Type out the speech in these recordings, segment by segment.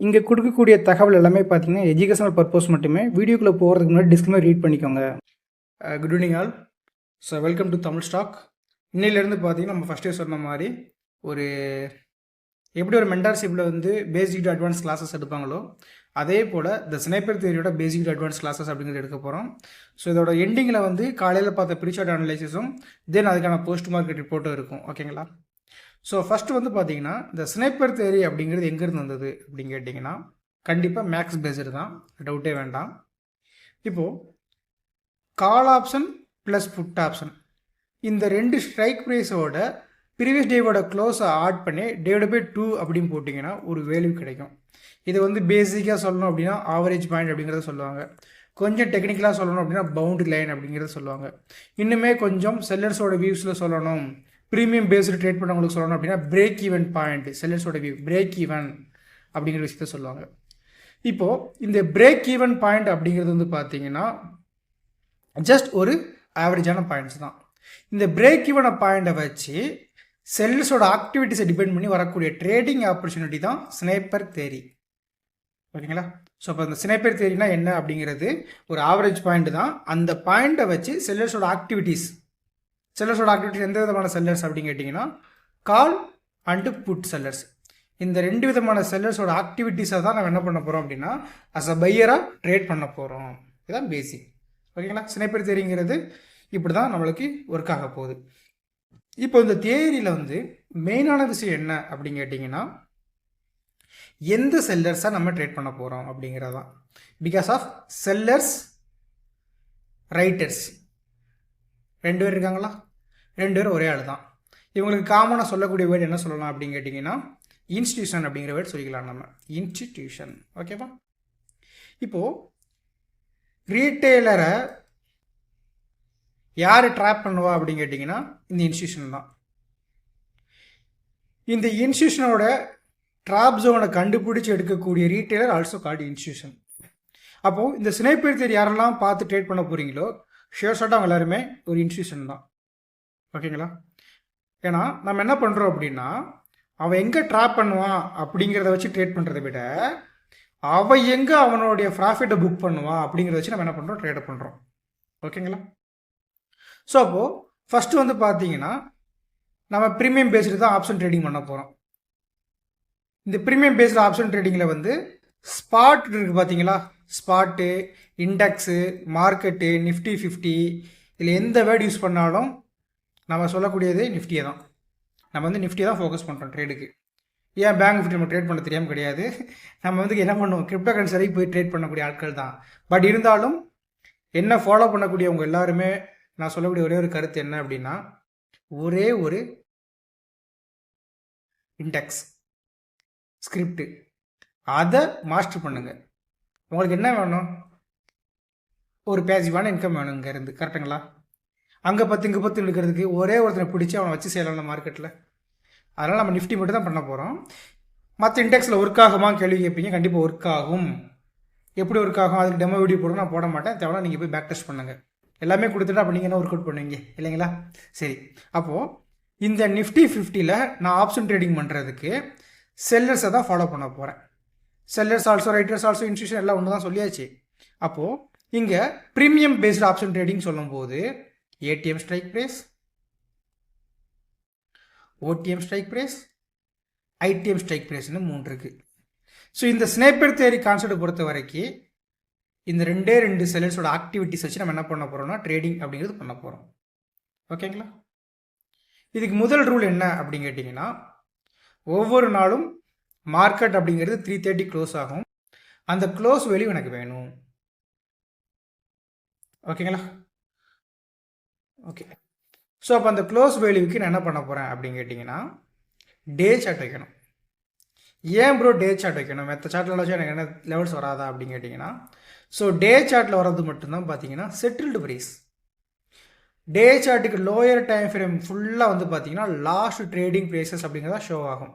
இங்கே கொடுக்கக்கூடிய தகவல் எல்லாமே பார்த்தீங்கன்னா எஜுகேஷனல் பர்பஸ் மட்டுமே. வீடியோக்குள்ளே போகிறதுக்கு முன்னாடி டிஸ்கிளைமர் ரீட் பண்ணிக்கோங்க. Good evening all so welcome to Tamil stock இன்னிலேருந்து பார்த்தீங்கன்னா நம்ம ஃபஸ்ட்டே சொன்ன மாதிரி ஒரு எப்படி ஒரு மென்டார்ஷிப்பில் வந்து பேசிக் டு அட்வான்ஸ் கிளாஸஸ் எடுப்பாங்களோ அதே போல் இந்த ஸ்னைப்பர் தேரியோட பேசிக் டு அட்வான்ஸ் கிளாஸஸ் அப்படிங்கிறது எடுக்க போகிறோம் ஸோ இதோட எண்டிங்கில் வந்து காலையில் பார்த்த ப்ரீஷார்ட் அனலைசிஸும் தென் அதுக்கான போஸ்ட் மார்க்கெட் ரிப்போர்ட்டும் இருக்கும். ஓகேங்களா ஸோ ஃபஸ்ட்டு வந்து பார்த்தீங்கன்னா இந்த ஸ்னைப்பர் தேரி அப்படிங்கிறது எங்கேருந்து வந்தது அப்படின்னு கேட்டிங்கன்னா கண்டிப்பாக மேக்ஸ் பேஸ்டு தான். டவுட்டே வேண்டாம். இப்போது call option plus put option இந்த ரெண்டு ஸ்ட்ரைக் ப்ரைஸோட ப்ரீவியஸ் டேவோட க்ளோஸை ஆட் பண்ணி டேவோட பை டூ அப்படின்னு போட்டிங்கன்னா ஒரு வேல்யூ கிடைக்கும். இது வந்து பேசிக்காக சொல்லணும் அப்படின்னா ஆவரேஜ் பாயிண்ட் அப்படிங்கிறத சொல்லுவாங்க. கொஞ்சம் டெக்னிக்கலாக சொல்லணும் அப்படின்னா பவுண்டரி லைன் அப்படிங்கிறத சொல்லுவாங்க. இன்னுமே கொஞ்சம் செல்லர்ஸோட வியூஸில் சொல்லணும். ப்ரீமியம் பேஸ்டு ட்ரேட் பண்ணவங்களுக்கு சொல்லணும் அப்படின்னா பிரேக் ஈவன் பாயிண்ட் செல்லர்ஸோட வியூ பிரேக் ஈவன் அப்படிங்கிற விஷயத்த சொல்லுவாங்க. இப்போது இந்த பிரேக் ஈவன் பாயிண்ட் அப்படிங்கிறது வந்து பார்த்தீங்கன்னா ஜஸ்ட் ஒரு ஆவரேஜான பாயிண்ட்ஸ் தான். இந்த பிரேக் ஈவன பாயிண்ட்டை வச்சு செல்லர்ஸோட ஆக்டிவிட்டிஸை டிபெண்ட் பண்ணி வரக்கூடிய ட்ரேடிங் ஆப்பர்ச்சுனிட்டி தான் ஸ்னேப்பர் தேரி ஓகேங்களா? ஸோ அப்போ அந்த ஸ்னேப்பர் தேரினா என்ன அப்படிங்கிறது ஒரு ஆவரேஜ் பாயிண்ட் தான். அந்த பாயிண்ட்டை வச்சு செல்லர்ஸோட ஆக்டிவிட்டீஸ் செல்லர்ஸோட ஆக்டிவிட்டிஸ் எந்த விதமான செல்லர்ஸ் அப்படின்னு கேட்டிங்கன்னா கால் அண்டு புட் செல்லர்ஸ் இந்த ரெண்டு விதமான செல்லர்ஸோட ஆக்டிவிட்டீஸை தான் நம்ம என்ன பண்ண போகிறோம் அப்படின்னா அஸ் அ பையராக ட்ரேட் பண்ண போகிறோம் இதுதான் பேசிக் ஓகேங்களா? சினைப்பர் தேரிங்கிறது இப்படி தான் நம்மளுக்கு ஒர்க் ஆக போகுது. இப்போ இந்த தேரியில் வந்து மெயினான விஷயம் என்ன அப்படின்னு கேட்டிங்கன்னா எந்த செல்லர்ஸாக நம்ம ட்ரேட் பண்ண போகிறோம் அப்படிங்கிறது தான் பிகாஸ் ஆஃப் செல்லர்ஸ் ரைட்டர்ஸ் ரெண்டு பேர் இருக்காங்களா? ரெண்டு பேரும் ஒரே ஆள் தான் இவங்களுக்கு காமனாக சொல்லக்கூடிய வேர்டு என்ன சொல்லலாம் அப்படின்னு கேட்டிங்கன்னா இன்ஸ்டியூஷன் அப்படிங்கிற வேர்டு சொல்லிக்கலாம் நம்ம. இன்ஸ்டிடியூஷன் ஓகேவா இப்போது ரீட்டெய்லரை யார் ட்ராப் பண்ணுவா அப்படின்னு கேட்டிங்கன்னா இந்த இன்ஸ்டியூஷன் தான். இந்த இன்ஸ்டியூஷனோட ட்ராப் ஜோனை கண்டுபிடிச்சி எடுக்கக்கூடிய ரீட்டெய்லர் ஆல்சோ கால்டு இன்ஸ்டியூஷன் அப்போது இந்த ஸ்னைப்பர் தேர் யாரெல்லாம் பார்த்து ட்ரேட் பண்ண போகிறீங்களோ ஷியோர் ஷார்ட்டாக அவங்க எல்லாருமே ஒரு இன்ஸ்டியூஷன் தான். ஓகேங்களா? ஏன்னா நம்ம என்ன பண்ணுறோம் அப்படின்னா அவன் எங்கே ட்ராப் பண்ணுவான் அப்படிங்கிறத வச்சு ட்ரேட் பண்ணுறதை விட அவன் எங்கே அவனுடைய ப்ராஃபிட்டை புக் பண்ணுவான் அப்படிங்கிறத வச்சு நம்ம என்ன பண்ணுறோம் ட்ரேட் பண்ணுறோம் ஓகேங்களா? ஸோ அப்போது ஃபஸ்ட்டு வந்து பார்த்தீங்கன்னா நம்ம ப்ரீமியம் பேஸ்டு தான் ஆப்ஷன் ட்ரேடிங் பண்ண போகிறோம் இந்த ப்ரீமியம் பேஸ்டு ஆப்ஷன் ட்ரேடிங்கில் வந்து ஸ்பாட் இருக்குது பார்த்தீங்களா spot index market Nifty fifty இதில் எந்த வேர்டு யூஸ் பண்ணாலும் நம்ம சொல்லக்கூடியது நிஃப்டியை தான். நம்ம வந்து நிஃப்டியை தான் ஃபோக்கஸ் பண்ணுறோம் ட்ரேடுக்கு ஏன் பேங்க் நிஃப்டி நம்ம ட்ரேட் பண்ண தெரியாமல் கிடையாது? நம்ம வந்து என்ன பண்ணுவோம்? கிரிப்டோ கரன்சி வரைக்கும் போய் ட்ரேட் பண்ணக்கூடிய ஆட்கள் தான். பட் இருந்தாலும் என்ன ஃபாலோ பண்ணக்கூடியவங்க எல்லாருமே நான் சொல்லக்கூடிய ஒரே ஒரு கருத்து என்ன அப்படின்னா ஒரே ஒரு இன்டெக்ஸ் ஸ்கிரிப்டு அதை மாஸ்டர் பண்ணுங்க. உங்களுக்கு என்ன வேணும்? ஒரு பேசிவான இன்கம் வேணும் இங்கேருந்து கரெக்டுங்களா அங்கே பத்து இங்கே பத்து எடுக்கிறதுக்கு ஒரே ஒருத்தனை பிடிச்சி அவனை வச்சு செய்யலாம் மார்க்கெட்டில் அதனால் நம்ம நிஃப்டி மட்டும் தான் பண்ண போகிறோம் மற்ற இன்டெக்ஸில் ஒர்க் ஆகுமா கேள்வி கேட்பீங்க கண்டிப்பாக ஒர்க் ஆகும். எப்படி ஒர்க் ஆகும்? அதுக்கு டெமோ வீடியோ போடணும் நான் போட மாட்டேன். தேவைன்னா நீங்கள் போய் பேக் டெஸ்ட் பண்ணுங்கள் எல்லாமே கொடுத்துட்டா அப்போ நீங்கள் என்ன ஒர்க் அவுட் பண்ணுவீங்க? இல்லைங்களா? சரி. அப்போது இந்த நிஃப்டி ஃபிஃப்டியில் நான் ஆப்ஷன் ட்ரேடிங் பண்ணுறதுக்கு செல்லர்ஸை தான் ஃபாலோ பண்ண போகிறேன் sellers also writers also institution எல்லாம் ஒன்று தான் சொல்லியாச்சு. அப்போது இங்கே ப்ரீமியம் பேஸ்டு ஆப்ஷன் ட்ரேடிங் சொல்லும்போது ATM strike price OTM strike price ITM strike ப்ரைஸ்னு மூணு இருக்குது ஸோ இந்த ஸ்னேப்பர் தேரி கான்செப்டை பொறுத்த வரைக்கும் இந்த ரெண்டே ரெண்டு செல்லர்ஸோட ஆக்டிவிட்டிஸ் வச்சு நம்ம என்ன பண்ண போகிறோம்னா ட்ரேடிங் அப்படிங்கிறது பண்ண போகிறோம் ஓகேங்களா இதுக்கு முதல் ரூல் என்ன அப்படின்னு கேட்டிங்கன்னா ஒவ்வொரு நாளும் மார்க்கெட் அப்படிங்கிறது த்ரீ தேர்ட்டி க்ளோஸ் ஆகும். அந்த க்ளோஸ் வெளியும் எனக்கு வேணும். ஓகேங்களா ஓகே ஸோ அப்போ அந்த க்ளோஸ் வேல்யூக்கு நான் என்ன பண்ண போகிறேன் அப்படின்னு கேட்டிங்கன்னா டே சார்ட் வைக்கணும். ஏன் ப்ரோ டே சார்ட் வைக்கணும்? மற்ற சார்ட்டில் வச்சு எனக்கு என்ன லெவல்ஸ் வராதா அப்படின்னு கேட்டிங்கன்னா ஸோ டே சார்ட்டில் வர்றது மட்டும்தான் பார்த்தீங்கன்னா செட்டில்டு ப்ரைஸ் டே சார்ட்டுக்கு லோயர் டைம் ஃப்ரேம் ஃபுல்லாக வந்து பார்த்தீங்கன்னா லாஸ்ட் ட்ரேடிங் ப்ரைஸஸ் அப்படிங்கிறதா ஷோ ஆகும்.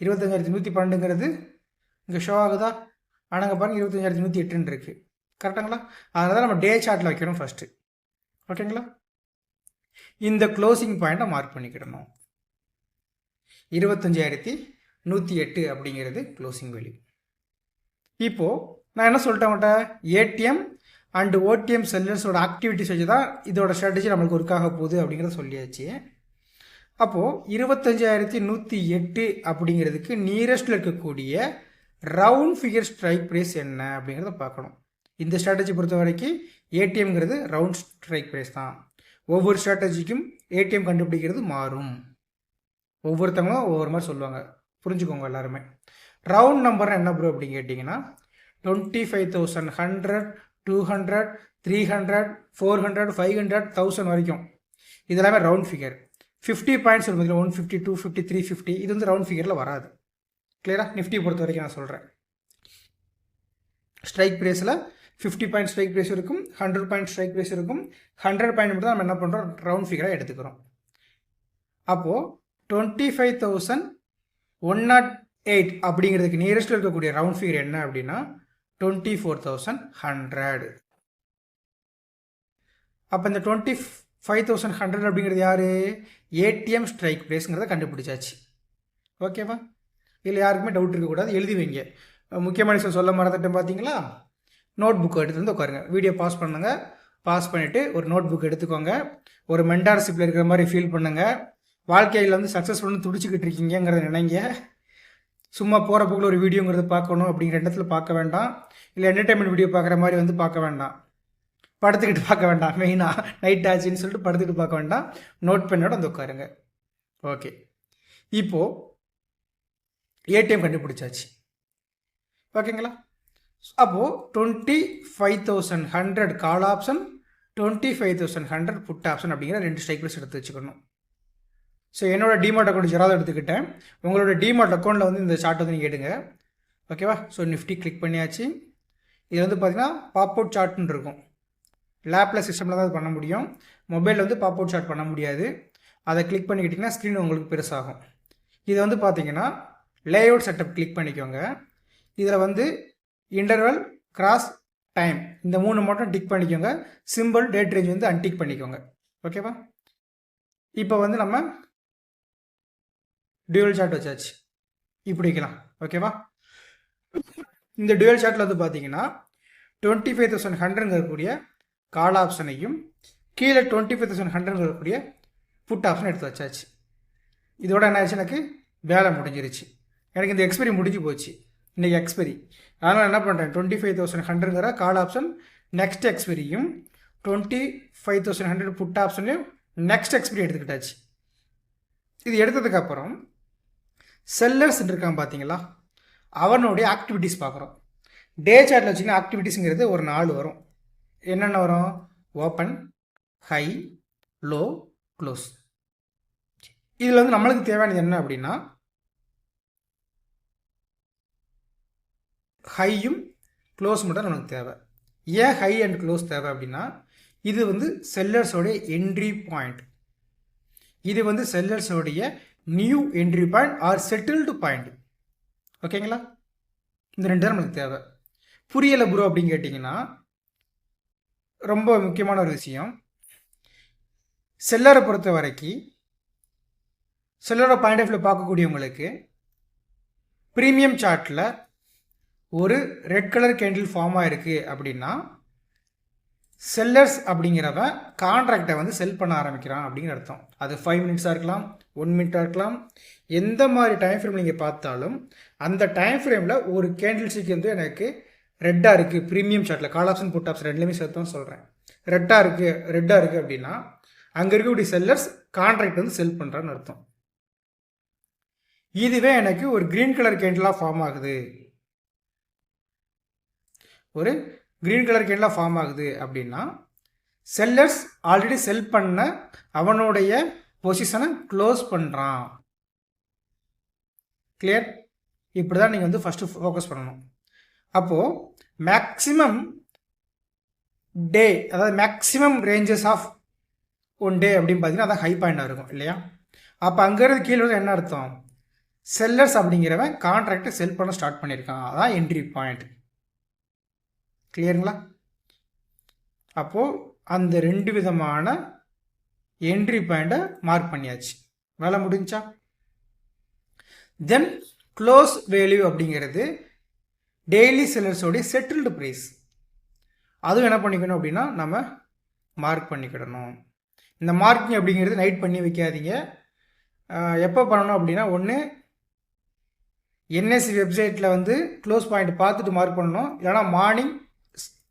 இருபத்தஞ்சாயிரத்தி நூற்றி பன்னெண்டுங்கிறது இங்கே ஷோ ஆகுதா? ஆனால் அங்கே பாருங்கள் இருபத்தஞ்சாயிரத்தி நூற்றி எட்டுன்னு இருக்குது கரெக்டுங்களா அதனால தான் நம்ம டே சார்ட்டில் வைக்கணும் ஃபஸ்ட்டு ஓகேங்களா இந்த க்ளோசிங் பாயிண்ட்டை மார்க் பண்ணிக்கிடணும். இருபத்தஞ்சாயிரத்தி நூற்றி எட்டு அப்படிங்கிறது க்ளோசிங் வேல்யூ இப்போது நான் என்ன சொல்லிட்டேன் உங்கள்கிட்ட ஏடிஎம் அண்டு ஓடிஎம் செல்லர்ஸோட ஆக்டிவிட்டிஸ் வச்சு தான் இதோட ஸ்ட்ராட்டஜி நம்மளுக்கு ஒர்க்காக போகுது அப்படிங்கிறத சொல்லியாச்சு. அப்போது இருபத்தஞ்சாயிரத்தி நூற்றி எட்டு அப்படிங்கிறதுக்கு நியரஸ்ட்டில் இருக்கக்கூடிய ரவுண்ட் ஃபிகர் ஸ்ட்ரைக் ப்ரைஸ் என்ன அப்படிங்கிறத பார்க்கணும். இந்த ஸ்ட்ராட்டஜி பொறுத்த வரைக்கும் ஏடிஎம்ங்கிறது ரவுண்ட் ஸ்ட்ரைக் ப்ரைஸ் தான். ஒவ்வொரு ஸ்ட்ராட்டஜிக்கும் ஏடிஎம் கண்டுபிடிக்கிறது மாறும். ஒவ்வொருத்தவங்களும் ஒவ்வொரு மாதிரி சொல்லுவாங்க. புரிஞ்சுக்கோங்க எல்லாருமே. ரவுண்ட் நம்பர் என்ன ப்ரோ அப்படின்னு கேட்டிங்கன்னா twenty five thousand hundred two hundred three hundred four hundred five hundred thousand வரைக்கும். இதெல்லாமே ரவுண்ட் ஃபிகர் ஃபிஃப்டி பாயிண்ட்ஸ் இருக்கும் one fifty two fifty three fifty இது வந்து ரவுண்ட் ஃபிகரில் வராது. கிளியராக நிஃப்டி பொறுத்த வரைக்கும் நான் சொல்கிறேன் ஸ்ட்ரைக் ப்ரைஸில் ஃபிஃப்டி பாயிண்ட் ஸ்ட்ரைக் ப்ரைஸ் இருக்கும் ஹண்ட்ரட் பாயிண்ட் ஸ்ட்ரைக் ப்ரைஸ் இருக்கும். ஹண்ட்ரட் பாயிண்ட் மட்டும் தான் நம்ம என்ன பண்ணுறோம் ரவுண்ட் ஃபிகராக எடுத்துக்கிறோம். அப்போது twenty five thousand one nought eight அப்படிங்கிறதுக்கு நியரஸ்ட்டில் இருக்கக்கூடிய ரவுண்ட் ஃபிகர் என்ன அப்படின்னா டுவெண்ட்டி ஃபோர் தௌசண்ட் ஹண்ட்ரட் அப்போ இந்த டுவெண்ட்டி ஃபைவ் தௌசண்ட் ஹண்ட்ரட் அப்படிங்கிறது யார்? ஏடிஎம் ஸ்ட்ரைக் ப்ரைஸ்ங்கிறத கண்டுபிடிச்சாச்சு. ஓகேவா இதில் யாருக்குமே டவுட் இருக்கக்கூடாது. எழுதி வைங்க. முக்கியமான விஷயம் சொல்ல மறந்துட்டேன் பார்த்தீங்களா நோட் புக் எடுத்து வந்து உட்காருங்க. வீடியோ பாஸ் பண்ணுங்கள் பாஸ் பண்ணிவிட்டு ஒரு நோட் புக் எடுத்துக்கோங்க. ஒரு மென்டார்ஷிப்பில் இருக்கிற மாதிரி ஃபீல் பண்ணுங்கள் வாழ்க்கையில் வந்து சக்ஸஸ்ஃபுல்னு துடிச்சிக்கிட்டு இருக்கீங்கிறத நினைங்க. சும்மா போகிற போக்கில் ஒரு வீடியோங்கிறத பார்க்கணும் அப்படிங்கிற இடத்துல பார்க்க வேண்டாம். இல்லை என்டர்டைன்மெண்ட் வீடியோ பார்க்குற மாதிரி வந்து பார்க்க வேண்டாம். படுத்துக்கிட்டு பார்க்க வேண்டாம். மெயினாக நைட் ஆச்சுன்னு சொல்லிட்டு படுத்துக்கிட்டு பார்க்க வேண்டாம். நோட் பெண்ணோட வந்து உட்காருங்க. ஓகே இப்போது ஏடிஎம் கண்டுபிடிச்சாச்சு. ஓகேங்களா அப்போது twenty five thousand hundred call option twenty five thousand hundred put option அப்படிங்கிற ரெண்டு ஸ்ட்ரைக் ப்ரைஸ் எடுத்து வச்சுக்கணும். ஸோ என்னோட டிமார்ட் அக்கௌண்ட் ஜெராவது எடுத்துக்கிட்டேன். உங்களோட டிமார்ட் அக்கௌண்ட்டில் வந்து இந்த சார்ட் வந்து நீங்கள் எடுங்க. ஓகேவா ஸோ நிஃப்டி கிளிக் பண்ணியாச்சு. இது வந்து பார்த்தீங்கன்னா பாப் அவுட் சார்ட்னு இருக்கும். லேப்பில் சிஸ்டமில் தான் அது பண்ண முடியும். மொபைலில் வந்து பாப் அவுட் சார்ட் பண்ண முடியாது. அதை கிளிக் பண்ணிக்கிட்டிங்கன்னா ஸ்க்ரீன் உங்களுக்கு பெருசாகும். இதை வந்து பார்த்தீங்கன்னா லேஅவுட் செட்டப் கிளிக் பண்ணிக்கோங்க. இதில் வந்து இன்டர்வல் கிராஸ் டைம் இந்த மூணு மட்டும் டிக் பண்ணிக்கோங்க. சிம்பிள் டேட் ரேஞ்ச் வந்து அன்டிக் பண்ணிக்கோங்க. ஓகேவா இப்போ வந்து நம்ம டியூவல் சார்ட் வச்சாச்சு. இப்படி வைக்கலாம் ஓகேவா இந்த டியூவல் சார்ட்டில் வந்து பார்த்தீங்கன்னா டுவெண்ட்டி ஃபைவ் தௌசண்ட் ஹண்ட்ரட் இருக்கக்கூடிய கால் ஆப்ஷனையும் கீழே டுவெண்ட்டி ஃபைவ் தௌசண்ட் ஹண்ட்ரட் இருக்கக்கூடிய புட் ஆப்ஷன் எடுத்து வச்சாச்சு. இதோட என்ன ஆச்சு எனக்கு? வேலை முடிஞ்சிருச்சு. எனக்கு இந்த எக்ஸ்பீரியன் முடிஞ்சு போச்சு. இன்றைக்கி எக்ஸ்பெரி அதனால் என்ன பண்ணுறேன் டுவெண்ட்டி ஃபைவ் தௌசண்ட் ஹண்ட்ரட்ங்கிற call option next எக்ஸ்பெரியும் twenty five thousand hundred put ஆப்ஷன்லையும் next expiry எடுத்துக்கிட்டாச்சு. இது எடுத்ததுக்கப்புறம் செல்லர்ஸ் இருக்கான் பார்த்தீங்களா அவனுடைய ஆக்டிவிட்டீஸ் பார்க்குறோம் டே சார்ட்டில் வச்சிங்கன்னா ஆக்டிவிட்டீஸுங்கிறது ஒரு நாலு வரும். என்னென்ன வரும்? ஓப்பன் ஹை லோ க்ளோஸ் இதில் வந்து நம்மளுக்கு தேவையானது என்ன அப்படின்னா ஹையும் க்ளோஸ் மட்டும் நமக்கு தேவை. ஏன் ஹை அண்ட் க்ளோஸ் தேவை அப்படின்னா இது வந்து செல்லர்ஸோடைய என்ட்ரி பாயிண்ட் இது வந்து செல்லர்ஸோடைய new entry point or settled point ஓகேங்களா இந்த ரெண்டு தான் நமக்கு தேவை. புரியலை ப்ரோ அப்படின்னு கேட்டிங்கன்னா ரொம்ப முக்கியமான ஒரு விஷயம். செல்லரை பொறுத்த வரைக்கும் செல்லரோட பாயிண்ட் ஆஃப் வியூ பார்க்கக்கூடியவங்களுக்கு ப்ரீமியம் சார்ட்டில் ஒரு ரெட் கலர் கேண்டில் ஃபார்ம் ஆகிருக்கு அப்படின்னா செல்லர்ஸ் அப்படிங்கிறவன் கான்ட்ராக்டை வந்து செல் பண்ண ஆரம்பிக்கிறான் அப்படிங்கிற அர்த்தம். அது ஃபைவ் மினிட்ஸாக இருக்கலாம் ஒன் மினிட்டாக இருக்கலாம். எந்த மாதிரி டைம் ஃப்ரேம் நீங்கள் பார்த்தாலும் அந்த டைம் ஃப்ரேமில் ஒரு கேண்டில் ஸ்டிக் வந்து எனக்கு ரெட்டாக இருக்குது ப்ரீமியம் ஷார்ட்டில் கால் ஆப்ஷன் புட் ஆப்ஷன் ரெண்டுலேயுமே சேர்த்து சொல்கிறேன் ரெட்டாக இருக்குது ரெட்டாக இருக்குது அப்படின்னா அங்கே இருக்கக்கூடிய செல்லர்ஸ் கான்ட்ராக்ட் வந்து செல் பண்ணுறான்னு அர்த்தம். இதுவே எனக்கு ஒரு க்ரீன் கலர் கேண்டிலாக ஃபார்ம் ஆகுது. ஒரு க்ரீன் கலர் கேன்லாம் ஃபார்ம் ஆகுது அப்படின்னா செல்லர்ஸ் ஆல்ரெடி செல் பண்ண அவனுடைய பொசிஷனை க்ளோஸ் பண்ணுறான் கிளியர் இப்படி தான் நீங்கள் வந்து ஃபஸ்ட்டு ஃபோக்கஸ் பண்ணணும். அப்போது மேக்ஸிமம் டே அதாவது maximum ranges of one day அப்படின்னு பார்த்தீங்கன்னா அதான் ஹை பாயிண்டாக இருக்கும் இல்லையா? அப்போ அங்கேருந்து கீழே என்ன அர்த்தம்? செல்லர்ஸ் அப்படிங்கிறவன் கான்ட்ராக்டை செல் பண்ண ஸ்டார்ட் பண்ணியிருக்கான். அதான் என்ட்ரி பாயிண்ட் கிளியருங்களா அப்போது அந்த ரெண்டு விதமான என்ட்ரி பாயிண்ட்டை மார்க் பண்ணியாச்சு. வேலை முடிஞ்சா? தென் க்ளோஸ் வேல்யூ அப்படிங்கிறது டெய்லி செல்லர்ஸோடைய செட்டில்டு ப்ரைஸ் அதுவும் என்ன பண்ணிக்கணும் அப்படின்னா நம்ம மார்க் பண்ணிக்கிடணும். இந்த மார்க்கிங் அப்படிங்கிறது நைட் பண்ணி வைக்காதீங்க. எப்போ பண்ணணும் அப்படின்னா ஒன்று என்எஸ்சி வெப்சைட்டில் வந்து க்ளோஸ் பாயிண்ட் பார்த்துட்டு மார்க் பண்ணணும். இல்லைனா மார்னிங்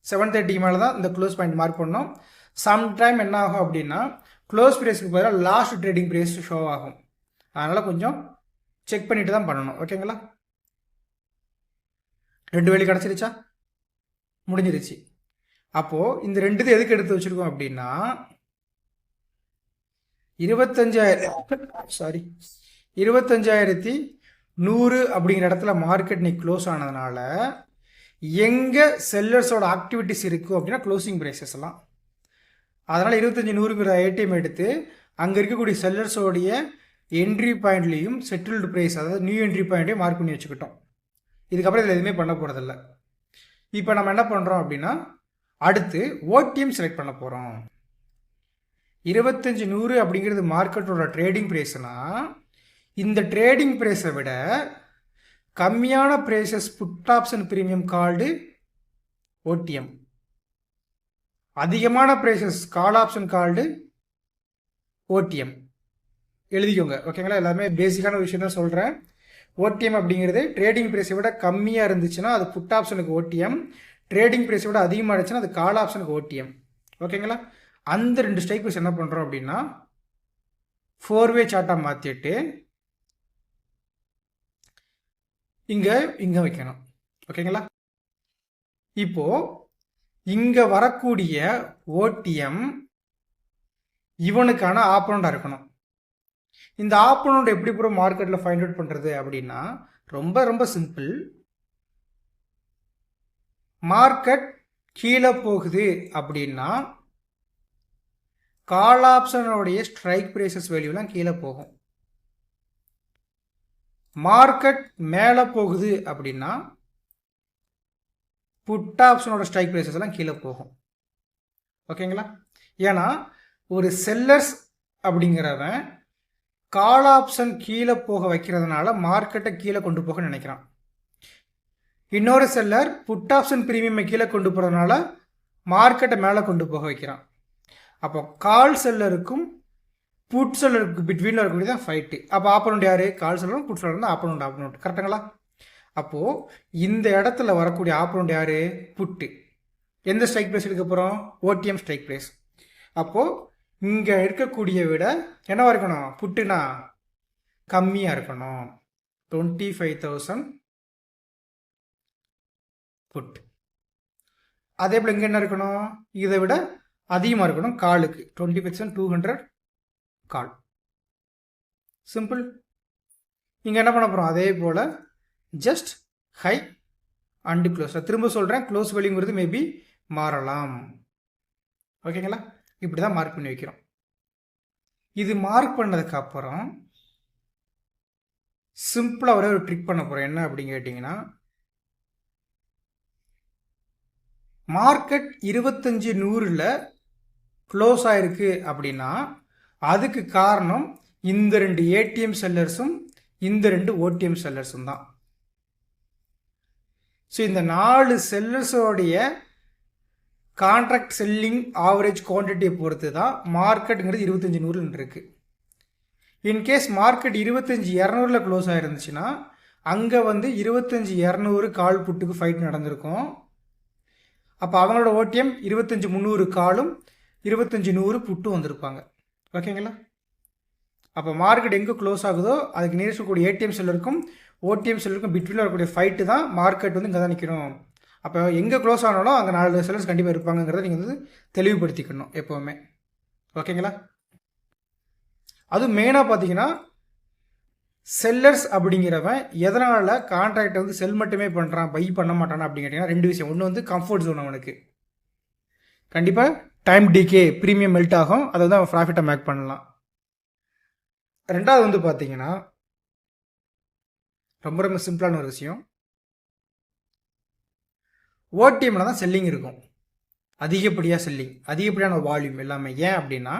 செவன் தேர்ட்டிக்கு மேலே தான் இந்த க்ளோஸ் பாயிண்ட் மார்க் பண்ணணும் சம்டைம் என்ன ஆகும் அப்படின்னா க்ளோஸ் ப்ரைஸ்க்கு பதிலாக லாஸ்ட் ட்ரேடிங் ப்ரைஸ் ஷோ ஆகும். அதனால் கொஞ்சம் செக் பண்ணிட்டு தான் பண்ணணும். ஓகேங்களா ரெண்டு வேலி கிடச்சிருச்சா? முடிஞ்சிருச்சு. அப்போது இந்த ரெண்டு இது எதுக்கு எடுத்து வச்சுருக்கோம் அப்படின்னா இருபத்தஞ்சாயிரம் சாரி இருபத்தஞ்சாயிரத்தி நூறு அப்படிங்கிற இடத்துல மார்க்கெட் நீ க்ளோஸ் ஆனதுனால எங்கே செல்லர்ஸோட ஆக்டிவிட்டிஸ் இருக்குது அப்படின்னா க்ளோசிங் ப்ரைஸஸ் எல்லாம். அதனால் இருபத்தஞ்சி நூறுங்கிற ஏடிஎம் எடுத்து அங்கே இருக்கக்கூடிய செல்லர்ஸோடைய என்ட்ரி பாயிண்ட்லேயும் செட்டில்டு ப்ரைஸ் அதாவது நியூ என்ட்ரி பாயிண்ட்டையும் மார்க் பண்ணி வச்சுக்கிட்டோம். இதுக்கப்புறம் இதில் எதுவுமே பண்ண போகிறதில்ல இப்போ நம்ம என்ன பண்ணுறோம் அப்படின்னா அடுத்து ஓடிஎம் செலக்ட் பண்ண போகிறோம் இருபத்தஞ்சி நூறு அப்படிங்கிறது மார்க்கெட்டோட ட்ரேடிங் ப்ரைஸ்னால் இந்த ட்ரேடிங் ப்ரைஸை விட கம்மியான prices put option premium called OTM அதிகமான prices call option called OTM எழுதிக்கோங்க ஓகேங்களா எல்லாமே பேசிக்கான விஷயம் தான் சொல்கிறேன் ஓடிஎம் அப்படிங்கிறது ட்ரேடிங் ப்ரைஸை விட கம்மியாக இருந்துச்சுன்னா அது புட் ஆப்ஷனுக்கு ஓடிஎம் ட்ரேடிங் ப்ரைஸை விட அதிகமாக இருந்துச்சுன்னா அது கால் ஆப்ஷனுக்கு ஓடிஎம் ஓகேங்களா அந்த ரெண்டு ஸ்ட்ரைக் ப்ரைஸ் என்ன பண்ணுறோம் அப்படின்னா ஃபோர்வே சார்ட்டாக மாற்றிட்டு இங்கே இங்கே வைக்கணும். ஓகேங்களா? இப்போது இங்கே வரக்கூடிய ஓடிஎம் இவனுக்கான ஆப்பனண்டாக இருக்கணும். இந்த ஆப்பனண்ட் எப்படி ப்ரோ மார்க்கெட்டில் ஃபைண்ட் அவுட் பண்ணுறது அப்படின்னா ரொம்ப ரொம்ப சிம்பிள் மார்க்கெட் கீழே போகுது அப்படின்னா கால் ஆப்ஷனுடைய ஸ்ட்ரைக் ப்ரைசஸ் வேல்யூலாம் கீழே போகும். மார்க்கெட் மேலே போகுது அப்படின்னா புட் ஆப்ஷனோட ஸ்ட்ரைக் ப்ரைஸஸ் எல்லாம் கீழே போகும். ஓகேங்களா ஏன்னா ஒரு செல்லர்ஸ் அப்படிங்கிறவன் கால் ஆப்ஷன் கீழே போக வைக்கிறதுனால மார்க்கெட்டை கீழே கொண்டு போக நினைக்கிறான். இன்னொரு செல்லர் புட் ஆப்ஷன் ப்ரீமியமை கீழே கொண்டு போகிறதுனால மார்க்கெட்டை மேலே கொண்டு போக வைக்கிறான். அப்போ கால் செல்லருக்கும் புட் சொல்லருக்கு பிட்வீனில் இருக்கக்கூடிய தான் ஃபைட்டு அப்போ ஆப்பனண்ட் யார்? கால் சொல்லணும் புட் சொல்லணும் தான் ஆப்பனண்ட் ஆப்பனண்ட் கரெக்டுங்களா அப்போது இந்த இடத்துல வரக்கூடிய ஆப்பனண்ட் யார்? புட்டு. எந்த ஸ்ட்ரைக் ப்ரைஸ் எடுக்க போகிறோம் ஓடிஎம் ஸ்ட்ரைக் ப்ரைஸ் அப்போது இங்கே இருக்கக்கூடிய விட என்னவாக இருக்கணும்? புட்டுனா கம்மியாக இருக்கணும். Twenty five thousand put. அதே போல் இங்கே என்ன இருக்கணும்? இதை விட அதிகமாக இருக்கணும் காலுக்கு. Twenty percent two hundred call. Simple இங்கே என்ன பண்ண போகிறோம் அதே போல் ஜஸ்ட் ஹை அண்டு க்ளோஸ் திரும்ப சொல்கிறேன் க்ளோஸ் வெளிங்கிறது மேபி மாறலாம். ஓகேங்களா இப்படி தான் மார்க் பண்ணி வைக்கிறோம். இது மார்க் பண்ணதுக்கு அப்புறம் சிம்பிளாக ஒரே ஒரு ட்ரிக் பண்ண போகிறோம் என்ன அப்படின்னு கேட்டிங்கன்னா மார்க்கெட் இருபத்தஞ்சி நூறில் க்ளோஸ் ஆயிருக்கு அப்படின்னா அதுக்கு காரணம் இந்த ரெண்டு ஏடிஎம் செல்லர்ஸும் இந்த ரெண்டு ஓடிஎம் செல்லர்ஸும் தான். ஸோ இந்த நாலு செல்லர்ஸோடைய கான்ட்ராக்ட் செல்லிங் ஆவரேஜ் குவான்டிட்டியை பொறுத்து தான் மார்க்கெட்டுங்கிறது இருபத்தஞ்சி நூறுன்னு இருக்குது இன்கேஸ் மார்க்கெட் இருபத்தஞ்சி இரநூறுல க்ளோஸ் ஆகிருந்துச்சுன்னா அங்கே வந்து இருபத்தஞ்சி இரநூறு கால் புட்டுக்கு ஃபைட் நடந்திருக்கும். அப்போ அவங்களோட ஓடிஎம் இருபத்தஞ்சி முந்நூறு காலும் இருபத்தஞ்சி நூறு புட்டும் வந்திருப்பாங்க. ஓகேங்களா? அப்போ மார்க்கெட் எங்கே க்ளோஸ் ஆகுதோ அதுக்கு நியரஸ்ட் கூடிய ஏடிஎம் செல்லருக்கும் ஓடிஎம் செல்லருக்கும் பிட்வீனில் வரக்கூடிய ஃபைட்டு தான் மார்க்கெட் வந்து இங்கே தான் நிற்கணும் அப்போ எங்கே க்ளோஸ் ஆனாலும் அங்கே நாலு செல்லர்ஸ் கண்டிப்பாக இருப்பாங்கங்கிறத நீங்கள் வந்து தெளிவுபடுத்திக்கணும் எப்போவுமே. ஓகேங்களா? அதுவும் மெயினாக பார்த்தீங்கன்னா செல்லர்ஸ் அப்படிங்கிறவன் எதனால் கான்ட்ராக்டை வந்து செல் மட்டுமே பண்ணுறான் பை பண்ண மாட்டானா அப்படின்னு கேட்டிங்கன்னா ரெண்டு விஷயம். ஒன்று வந்து கம்ஃபர்ட் ஜோன் அவனுக்கு. கண்டிப்பாக டைம் டிகே ப்ரீமியம் மெல்ட் ஆகும். அதை தான் அவன் ப்ராஃபிட்டை மேக் பண்ணலாம். ரெண்டாவது வந்து பார்த்தீங்கன்னா ரொம்ப ரொம்ப சிம்பிளான ஒரு விஷயம். ஓடிஎம்ல தான் செல்லிங் இருக்கும். அதிகப்படியாக செல்லிங் அதிகப்படியான வால்யூம் எல்லாமே. ஏன் அப்படின்னா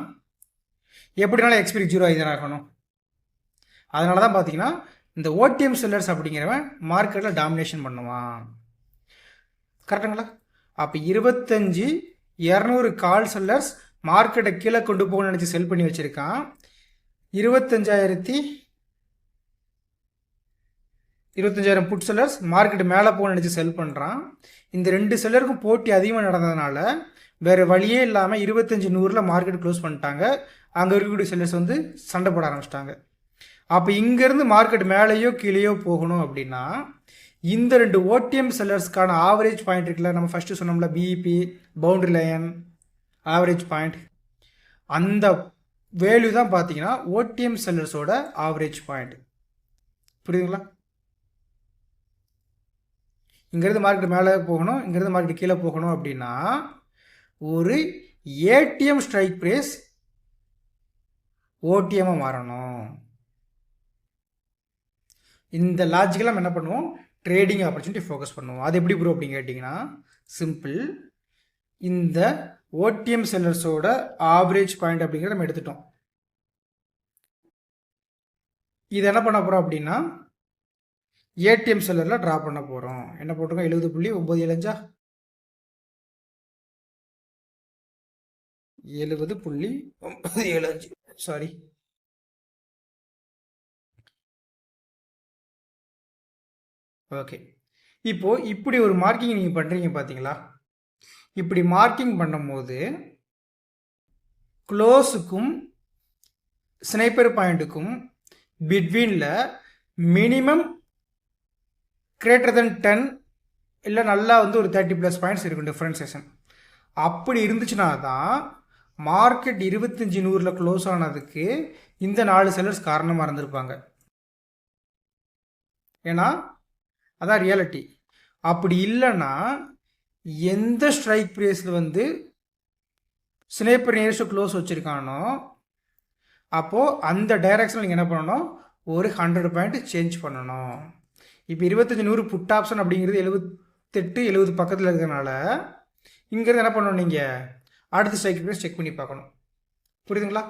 எப்படினாலும் எக்ஸ்பீரியன்ஸ் ஜீரோ ஐதனாக இருக்கணும் அதனால தான் பார்த்தீங்கன்னா இந்த ஓடிஎம் செல்லர்ஸ் அப்படிங்கிறவன் மார்க்கெட்டில் டாமினேஷன் பண்ணுவான். கரெக்டுங்களா அப்போ இருபத்தஞ்சி இரநூறு கால் செல்லர்ஸ் மார்க்கெட்டை கீழே கொண்டு போகணும்னு நினச்சி செல் பண்ணி வச்சுருக்கான். இருபத்தஞ்சாயிரத்தி இருபத்தஞ்சாயிரம் புட் செல்லர்ஸ் மார்க்கெட் மேலே போகணும்னு நினச்சி செல் பண்ணுறான் இந்த ரெண்டு செல்லருக்கும் போட்டி அதிகமாக நடந்ததுனால வேறு வழியே இல்லாமல் இருபத்தஞ்சி நூறில் மார்க்கெட் க்ளோஸ் பண்ணிட்டாங்க. அங்கே இருக்கக்கூடிய செல்லர்ஸ் வந்து சண்டை போட ஆரம்பிச்சிட்டாங்க. அப்போ இங்கேருந்து மார்க்கெட் மேலேயோ கீழேயோ போகணும் அப்படின்னா இந்த ரெண்டு ஓடிஎம் செல்லர்ஸ்க்கான ஆவரேஜ் பாயிண்ட் இருக்குல்ல நம்ம ஃபஸ்ட்டு சொன்னோம்ல BEP boundary line average point அந்த வேல்யூ தான் பார்த்தீங்கன்னா ஓடிஎம் செல்லர்ஸோட ஆவரேஜ் பாயிண்ட் புரியுதுங்களா? இங்கேருந்து மார்க்கெட் மேலே போகணும் இங்கேருந்து மார்க்கெட் கீழே போகணும் அப்படின்னா ஒரு ஏடிஎம் ஸ்ட்ரைக் ப்ரைஸ் ஓடிஎம்மாக மாறணும். இந்த லாஜிக்கெல்லாம் நம்ம என்ன பண்ணுவோம்? ட்ரேடிங் ஆப்பர்ச்சுனிட்டி ஃபோக்கஸ் பண்ணுவோம். அது எப்படி ப்ரோ அப்படின்னு கேட்டிங்கன்னா சிம்பிள் இந்த ஓடிஎம் செல்லர்ஸோட ஆவரேஜ் பாயிண்ட் அப்படிங்கிறத நம்ம எடுத்துட்டோம். இது என்ன பண்ண போகிறோம் அப்படின்னா ஏடிஎம் செல்லரில் ட்ரா பண்ண போகிறோம் என்ன போட்டிருக்கோம்? எழுபது புள்ளி ஒம்பது ஏழஞ்சா எழுபது புள்ளி ஒம்பது ஏழு அஞ்சு சாரி ஓகே இப்போது இப்படி ஒரு மார்க்கிங் நீங்கள் பண்ணுறீங்க பார்த்தீங்களா இப்படி மார்க்கிங் பண்ணும்போது க்ளோஸுக்கும் ஸ்னைப்பர் பாயிண்ட்டுக்கும் பிட்வீனில் மினிமம் கிரேட்டர் தென் டென் இல்லை நல்லா வந்து ஒரு தேர்ட்டி ப்ளஸ் பாயிண்ட்ஸ் இருக்கும் டிஃப்ரென்சேஷன் அப்படி இருந்துச்சுன்னா தான் மார்க்கெட் இருபத்தஞ்சி நூறில் க்ளோஸ் ஆனதுக்கு இந்த நாலு செல்லர்ஸ் காரணமாக இருந்திருப்பாங்க. ஏன்னா அதான் ரியாலிட்டி அப்படி இல்லைன்னா எந்த ஸ்ட்ரைக் ப்ரேஸில் வந்து ஸ்னேப்பர் நியர்ஸ்ட் க்ளோஸ் வச்சுருக்கானோ அப்போது அந்த டைரக்ஷனில் நீங்கள் என்ன பண்ணணும்? ஒரு ஹண்ட்ரட் பாயிண்ட் சேஞ்ச் பண்ணணும். இப்போ இருபத்தஞ்சி நூறு புட் ஆப்ஷன் அப்படிங்கிறது எழுபத்தெட்டு எழுபது பக்கத்தில் இருக்கிறனால இங்கேருந்து என்ன பண்ணணும் நீங்கள் அடுத்த ஸ்ட்ரைக் ப்ரைஸ் செக் பண்ணி பார்க்கணும். புரியுதுங்களா?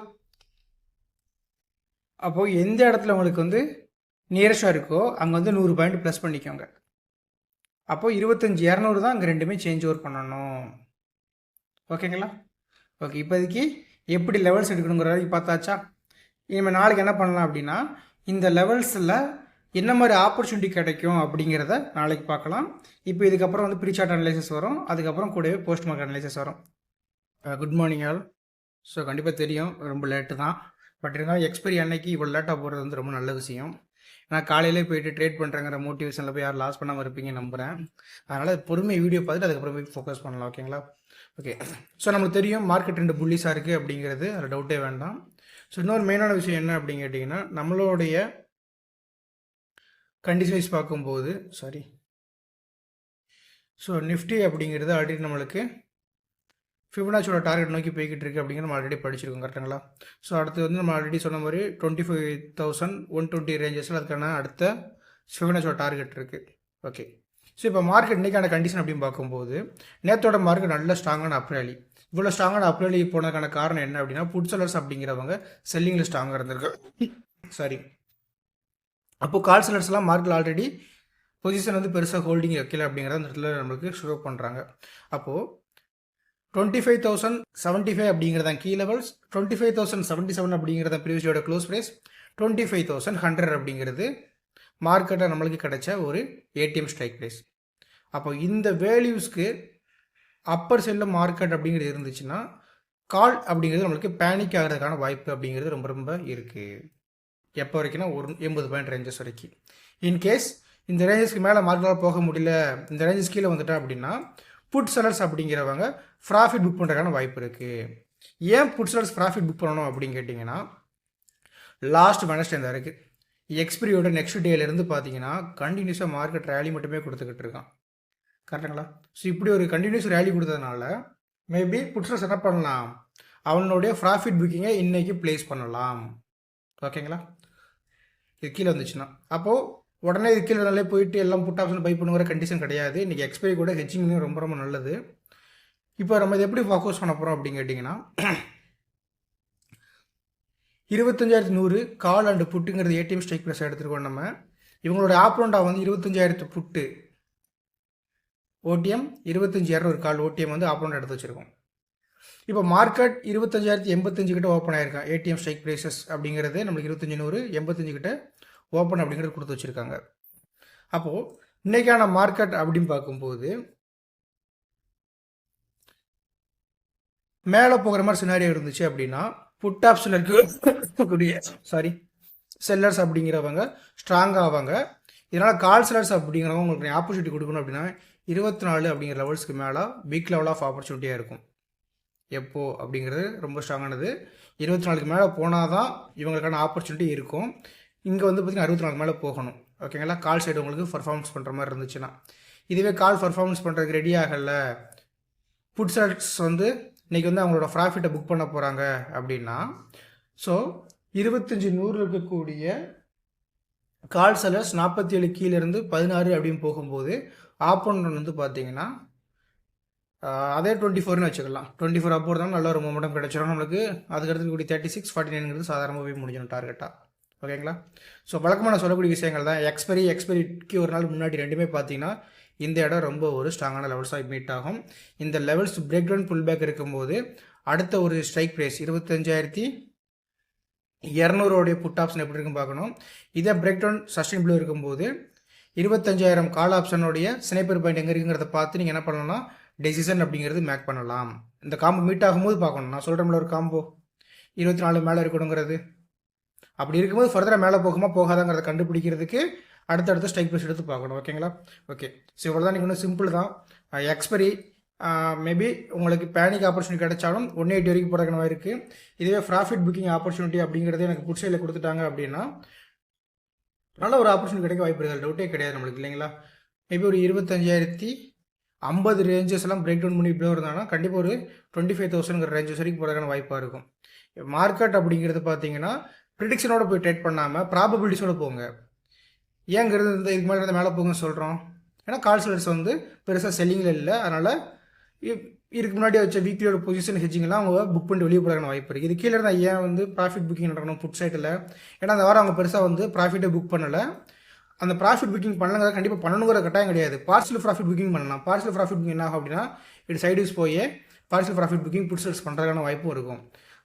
அப்போது எந்த இடத்துல உங்களுக்கு வந்து நியரஸ்டாக இருக்கோ அங்கே வந்து நூறு பாயிண்ட் ப்ளஸ் பண்ணிக்கோங்க. அப்போது இருபத்தஞ்சி இரநூறு தான் அங்கே ரெண்டுமே சேஞ்ச் ஓவர் பண்ணணும். ஓகேங்களா ஓகே இப்போதைக்கு எப்படி லெவல்ஸ் எடுக்கணுங்கிற வரைக்கும் பார்த்தாச்சா? இனிமேல் நாளைக்கு என்ன பண்ணலாம் அப்படின்னா இந்த லெவல்ஸில் என்ன மாதிரி ஆப்பர்ச்சுனிட்டி கிடைக்கும் அப்படிங்கிறத நாளைக்கு பார்க்கலாம். இப்போ இதுக்கப்புறம் வந்து ப்ரீசார்ட் அனலைசஸ் வரும். அதுக்கப்புறம் கூடவே போஸ்ட் மார்க் அனலைசஸ் வரும் குட் மார்னிங் ஆல் ஸோ கண்டிப்பாக தெரியும். ரொம்ப லேட்டு தான். பட் இருந்தாலும் எக்ஸ்பைரி அன்னைக்கு இவ்வளோ லேட்டாக போகிறது வந்து ரொம்ப நல்ல விஷயம். நான் காலையிலே போயிட்டு ட்ரேட் பண்ணுறேங்கிற மோட்டிவேஷனில் போய் யார் லாஸ் பண்ணாமல் இருப்பீங்க நம்புகிறேன் அதனால் பொறுமை வீடியோ பார்த்துட்டு அதுக்கப்புறம் போய் ஃபோக்கஸ் பண்ணலாம் ஓகேங்களா ஓகே ஸோ நமக்கு தெரியும் மார்க்கெட் ரெண்டு புள்ளிஸாக இருக்குது அப்படிங்கிறது அதில் டவுட்டே வேண்டாம். ஸோ இன்னொரு மெயினான விஷயம் என்ன அப்படின்னு கேட்டிங்கன்னா நம்மளுடைய கண்டிஷன் பார்க்கும்போது சாரி ஸோ நிஃப்டி அப்படிங்கிறது ஆல்ரெடி நம்மளுக்கு ஃபிபனாச்சோட டார்கெட் நோக்கி போய்கிட்டு இருக்கு அப்படிங்கிற நம்ம ஆல்ரெடி படிச்சிருக்கோம் கரெக்டுங்களா ஸோ அடுத்து வந்து நம்ம ஆல்ரெடி சொன்ன மாதிரி twenty five thousand one twenty ரேஞ்சஸில் அதுக்கான அடுத்த ஃபிபனாச்சோட டார்கெட் இருக்குது ஓகே ஸோ இப்போ மார்க்கெட் இன்றைக்கான கண்டிஷன் அப்படின்னு பார்க்கும்போது நேற்றோட மார்க்கெட் நல்ல ஸ்ட்ராங்கான அப்ரேலி இவ்வளோ ஸ்ட்ராங்கான அப்ரேலி போனதுக்கான காரணம் என்ன அப்படின்னா புட்சலர்ஸ் செல்லர்ஸ் அப்படிங்கிறவங்க செல்லிங்கில் ஸ்ட்ராங்காக இருந்திருக்கு சாரி அப்போது கால் செல்லர்ஸ்லாம் மார்க்கெட் ஆல்ரெடி பொசிஷன் வந்து பெருசாக ஹோல்டிங் வைக்கல அப்படிங்கிறத அந்த இடத்துல நம்மளுக்கு ஷோ பண்ணுறாங்க அப்போது twenty five thousand seventy five அப்படிங்கிறதான் key levels twenty five thousand seventy seven அப்படிங்கிறத ப்ரீவியஸோட close price twenty five thousand hundred அப்படிங்கிறது மார்க்கெட்டை நம்மளுக்கு கிடைச்ச ஒரு ஏடிஎம் ஸ்ட்ரைக் ப்ரைஸ் அப்போ இந்த வேல்யூஸ்க்கு அப்பர் செல்லில் மார்க்கெட் அப்படிங்கிறது இருந்துச்சுன்னா கால் அப்படிங்கிறது நம்மளுக்கு பேனிக் ஆகிறதுக்கான வாய்ப்பு அப்படிங்கிறது ரொம்ப ரொம்ப இருக்குது எப்போ வரைக்கும்னா ஒரு எண்பது பாயிண்ட் ரேஞ்சஸ் வரைக்கும். இன்கேஸ் இந்த ரேஞ்சஸ்க்கு மேலே மார்க்கெட்டால் போக முடியல இந்த ரேஞ்சஸ் கீழே வந்துட்டா அப்படின்னா புட் செலர்ஸ் அப்படிங்கிறவங்க ப்ராஃபிட் புக் பண்ணுறதுக்கான வாய்ப்பு இருக்குது ஏன் புட் செலர்ஸ் ப்ராஃபிட் புக் பண்ணணும் அப்படின்னு கேட்டிங்கன்னா லாஸ்ட் வெனஸ்டே தான் இருக்குது எக்ஸ்பிரியோட நெக்ஸ்ட் டேலேருந்து பார்த்தீங்கன்னா கண்டினியூஸாக மார்க்கெட் ரேலி மட்டுமே கொடுத்துக்கிட்டு இருக்கான். கரெக்டுங்களா ஸோ இப்படி ஒரு கண்டினியூஸ் ரேலி கொடுத்ததுனால மேபி புட்ஸஸ் என்ன பண்ணலாம்? அவனுடைய ப்ராஃபிட் புக்கிங்கை இன்றைக்கி ப்ளேஸ் பண்ணலாம். ஓகேங்களா இது கீழே வந்துச்சுன்னா. அப்போது உடனே இது கீழே நல்லா போயிட்டு எல்லாம் புட் ஆப்ஷன் பை பண்ணுங்கிற கண்டிஷன் கிடையாது. இன்றைக்கி எக்ஸ்பைரி கூட ஹெச்சிங் ரொம்ப ரொம்ப நல்லது. இப்போ நம்ம இதை எப்படி ஃபோக்கஸ் பண்ண போகிறோம் அப்படின்னு கேட்டிங்கன்னா இருபத்தஞ்சாயிரத்து நூறு கால் அண்டு புட்டுங்கிறது ஏடிஎம் ஸ்ட்ரைக் ப்ளஸ் எடுத்துருக்கோம் நம்ம. இவங்களோட ஆப்ரோண்டா வந்து இருபத்தஞ்சாயிரத்து புட்டு ஓடிஎம் இருபத்தஞ்சி இரநூறு கால் ஓடிஎம் வந்து ஆப்ரோண்டா எடுத்து வச்சுருக்கோம். இப்போ மார்க்கெட் இருபத்தஞ்சாயிரத்து எண்பத்தஞ்சு கிட்ட ஓப்பன் ஆயிருக்கான் ஏடிஎம் ஸ்ட்ரைக் ப்ரைசஸ் அப்படிங்கிறது நம்மளுக்கு இருபத்தஞ்சி நூறு எண்பத்தஞ்சு கிட்ட ஓப்பன் அப்படிங்கிறது கொடுத்து வச்சுருக்காங்க. அப்போது இன்றைக்கான மார்க்கெட் அப்படின்னு பார்க்கும்போது மேலே போகிற மாதிரி சினாரியோ இருந்துச்சு அப்படின்னா புட் ஆப்ஸில் இருக்கக்கூடிய சாரி செல்லர்ஸ் அப்படிங்கிறவங்க ஸ்ட்ராங் ஆவாங்க. இதனால் கால் செல்லர்ஸ் அப்படிங்கிறவங்க உங்களுக்கு ஆப்பர்ச்சுனிட்டி கொடுக்கணும் அப்படின்னா இருபத்தி நாலு அப்படிங்கிற லெவல்ஸ்க்கு மேலே பிக் லெவல் ஆஃப் ஆப்பர்ச்சுனிட்டியாக இருக்கும். எப்போ அப்படிங்கிறது ரொம்ப ஸ்ட்ராங்கானது இருபத்தி நாலுக்கு மேலே போனால் தான் இவங்களுக்கான ஆப்பர்ச்சுனிட்டி இருக்கும். இங்கே வந்து பார்த்திங்கன்னா அறுபத்தி நாலுக்கு மேலே போகணும். ஓகேங்களா கால் சைடு உங்களுக்கு பர்ஃபார்மன்ஸ் பண்ணுற மாதிரி இருந்துச்சுன்னா. இதுவே கால் பர்ஃபார்மன்ஸ் பண்ணுறதுக்கு ரெடி ஆகலை. புட் செலக்ட்ஸ் வந்து இன்றைக்கி வந்து அவங்களோட ப்ராஃபிட்டை புக் பண்ண போகிறாங்க அப்படின்னா ஸோ இருபத்தஞ்சி நூறு இருக்கக்கூடிய கால் செலர்ஸ் நாற்பத்தி ஏழு கீழேருந்து பதினாறு அப்படின்னு போகும்போது ஆப்போனன் வந்து பார்த்தீங்கன்னா அதே டுவெண்ட்டி ஃபோர்னு வச்சுக்கலாம். டுவெண்ட்டி ஃபோர் அப்போ தான் நல்ல ஒரு மூமெண்டம் கிடச்சிடும் நம்மளுக்கு அதுக்கடுத்து கூடிய தேர்ட்டி சிக்ஸ் ஃபார்ட்டி நைனுங்கிறது சாதாரணமாக போய் முடிஞ்சிடும் டார்கெட்டாக ஓகேங்களா? ஸோ வழக்கமாக நான் சொல்லக்கூடிய விஷயங்கள் தான். எக்ஸ்பெரி எக்ஸ்பெரிக்கு ஒரு நாள் முன்னாடி ரெண்டுமே பார்த்தீங்கன்னா இந்த இடம் ரொம்ப ஒரு ஸ்ட்ராங்கான லெவல்ஸாக மீட் ஆகும். இந்த levels break down pull back இருக்கும்போது அடுத்த ஒரு ஸ்ட்ரைக் ப்ரைஸ் இருபத்தஞ்சாயிரத்தி இரநூறுடைய புட் ஆப்ஷன் எப்படி இருக்கும் பார்க்கணும். இதே பிரேக் டவுன் சஸ்டைனபிள் இருக்கும்போது இருபத்தஞ்சாயிரம் கால் ஆப்ஷனுடைய ஸ்னைப்பர் பாயிண்ட் எங்கே இருக்குங்கிறத பார்த்து நீங்கள் என்ன பண்ணலாம்னா டெசிஷன் அப்படிங்கிறது மேக் பண்ணலாம். இந்த காம்போ மீட் ஆகும்போது பார்க்கணும். நான் சொல்கிறேன்ல ஒரு காம்போ இருபத்தி நாலு மேலே இருக்கணுங்கிறது. அப்படி இருக்கும்போது ஃபர்தராக மேலே போகுமா போகாதாங்கிறத கண்டுபிடிக்கிறதுக்கு அடுத்தடுத்து ஸ்ட்ரைக் ப்ரைஸ் எடுத்து பார்க்கணும் ஓகேங்களா ஓகே ஸோ இவ்வளோ தான் நீங்கள் இன்னும் சிம்பிள் தான். எக்ஸ்பரி மேபி உங்களுக்கு பேனிக் ஆப்பர்ச்சுனிட்டி கிடைச்சாலும் ஒன் எயிட்டி வரைக்கும் போடுற இருக்குது இதுவே ப்ராஃபிட் புக்கிங் ஆப்பர்ச்சுனிட்டி அப்படிங்கிறது எனக்கு புட்சையில் கொடுத்துட்டாங்க அப்படின்னா நல்ல ஒரு ஆப்பர்ச்சுனிட்டி கிடைக்க வாய்ப்பு இருக்குது. டவுட்டே கிடையாது நம்மளுக்கு இல்லைங்களா? மேபி ஒரு இருபத்தஞ்சாயிரத்தி ஐம்பது ரேஞ்சஸ் எல்லாம் பிரேக் டவுன் பண்ணி இப்படி இருந்தாங்கன்னா கண்டிப்பாக ஒரு டுவெண்ட்டி ஃபைவ் தௌசண்ட்ங்கிற ரேஞ்சஸ் வரைக்கும் போகிறதுக்கான வாய்ப்பாக இருக்கும். மார்க்கெட் அப்படிங்கிறது பார்த்தீங்கன்னா ப்ரிடிக்ஷனோட போய் ட்ரேட் பண்ணாமல் ப்ராபபிலிட்டிஸோட போங்க. ஏங்கிறது இந்த இதுக்கு மேலே இருந்தால் மேலே போங்கன்னு சொல்கிறோம் ஏன்னா கால் செலர்ஸ் வந்து பெருசாக செல்லிங்கில் இல்லை. அதனால் இதுக்கு முன்னாடி வச்ச வீக்லியோட பொசிஷன் ஹெச்சிங்லாம் அவங்க புக் பண்ணிட்டு வெளியே போகிறதுக்கான வாய்ப்பு இருக்குது இது கீழே இருந்தால் ஏன் வந்து ப்ராஃபிட் புக்கிங் நடக்கணும் புட் சைட்டில் ஏன்னா அந்த வாரம் அவங்க பெருசாக வந்து ப்ராஃபிட்டை புக் பண்ணலை. அந்த ப்ராஃபிட் புக்கிங் பண்ணலங்க கண்டிப்பாக பண்ணணுங்கிற கட்டாயம் கிடையாது. பார்சல் ப்ராஃபிட் புக்கிங் பண்ணலாம். பார்சல் ப்ராஃபிட் புக்கிங் என்ன ஆகும் அப்படின்னா இது சைடிஸ் போய் partial profit booking put sales பண்ணுறதுக்கான வாய்ப்பும் இருக்கும்.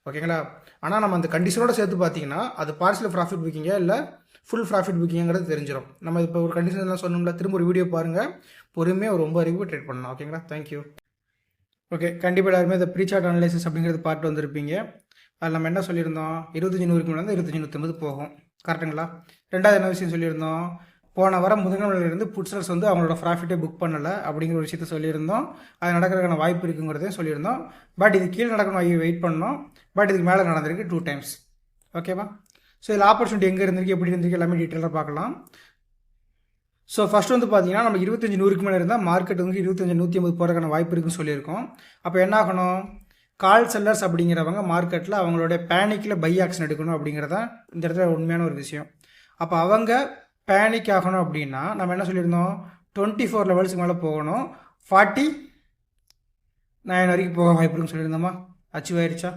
ஓகேங்களா? ஆனால் நம்ம அந்த கண்டிஷனோட சேர்த்து பார்த்தீங்கன்னா அது பார்சல் ப்ராஃபிட் புக்கிங்கா இல்லை ஃபுல் ப்ராஃபிட் புக்கிங்கிறது தெரிஞ்சிடும் நம்ம இப்போ ஒரு கண்டிஷன்லாம் சொன்னோம்ல திரும்ப ஒரு வீடியோ பாருங்கள் பொறுமையாக ஒரு ரொம்ப அறிவு ட்ரேட் பண்ணலாம். ஓகேங்களா? தேங்க்யூ ஓகே கண்டிப்பாக எல்லாருமே இந்த ப்ரீசார்ட் அனலைசிஸ் அப்படிங்கிறது பார்ட் வந்திருப்பீங்க. அதில் நம்ம என்ன சொல்லியிருந்தோம்? இருபத்தஞ்சி நூறுக்கு மேலே இருபத்தஞ்சி நூற்றம்பது போகும். கரெக்டுங்களா ரெண்டாவது என்ன விஷயம் சொல்லியிருந்தோம்? போன வாரம் முதன்மையிலிருந்து புட்சல்ஸ் வந்து அவங்களோட ப்ராஃபிட்டே புக் பண்ணலை அப்படிங்கிற ஒரு விஷயத்த சொல்லியிருந்தோம். அது நடக்கிறதுக்கான வாய்ப்பு இருக்குங்கிறதையும் சொல்லியிருந்தோம். பட் இது கீழே நடக்கணும் வெயிட் பண்ணோம். பட் இதுக்கு மேலே நடந்திருக்கு டூ டைம்ஸ் ஓகேவா ஸோ இதில் ஆப்பர்ச்சுனிட்டி எங்கே இருந்திருக்கு எப்படி இருந்திருக்கு எல்லாமே டீட்டெயிலாக பார்க்கலாம். ஸோ ஃபஸ்ட் வந்து பார்த்தீங்கன்னா நம்ம இருபத்தஞ்சி நூறுக்கு மேலே இருந்தால் மார்க்கெட் வந்து இருபத்தஞ்சி நூற்றி ஐம்பது போகிறதுக்கான வாய்ப்பு இருக்குன்னு சொல்லியிருக்கோம். அப்போ என்ன ஆகணும்? கால் செல்லர்ஸ் அப்படிங்கிறவங்க மார்க்கெட்டில் அவங்களுடைய பேனிக்கில் பை ஆக்ஷன் எடுக்கணும் அப்படிங்கிறதான் இந்த இடத்துல உண்மையான ஒரு விஷயம். அப்போ அவங்க பேனிக் ஆகணும் அப்படின்னா நம்ம என்ன சொல்லியிருந்தோம்? டுவெண்ட்டி ஃபோர் லெவல்ஸுக்கு மேலே போகணும். ஃபார்ட்டி நைன் வரைக்கும் போக வாய்ப்பு இருக்குன்னு சொல்லியிருந்தோமா? அச்சீவ் ஆயிடுச்சா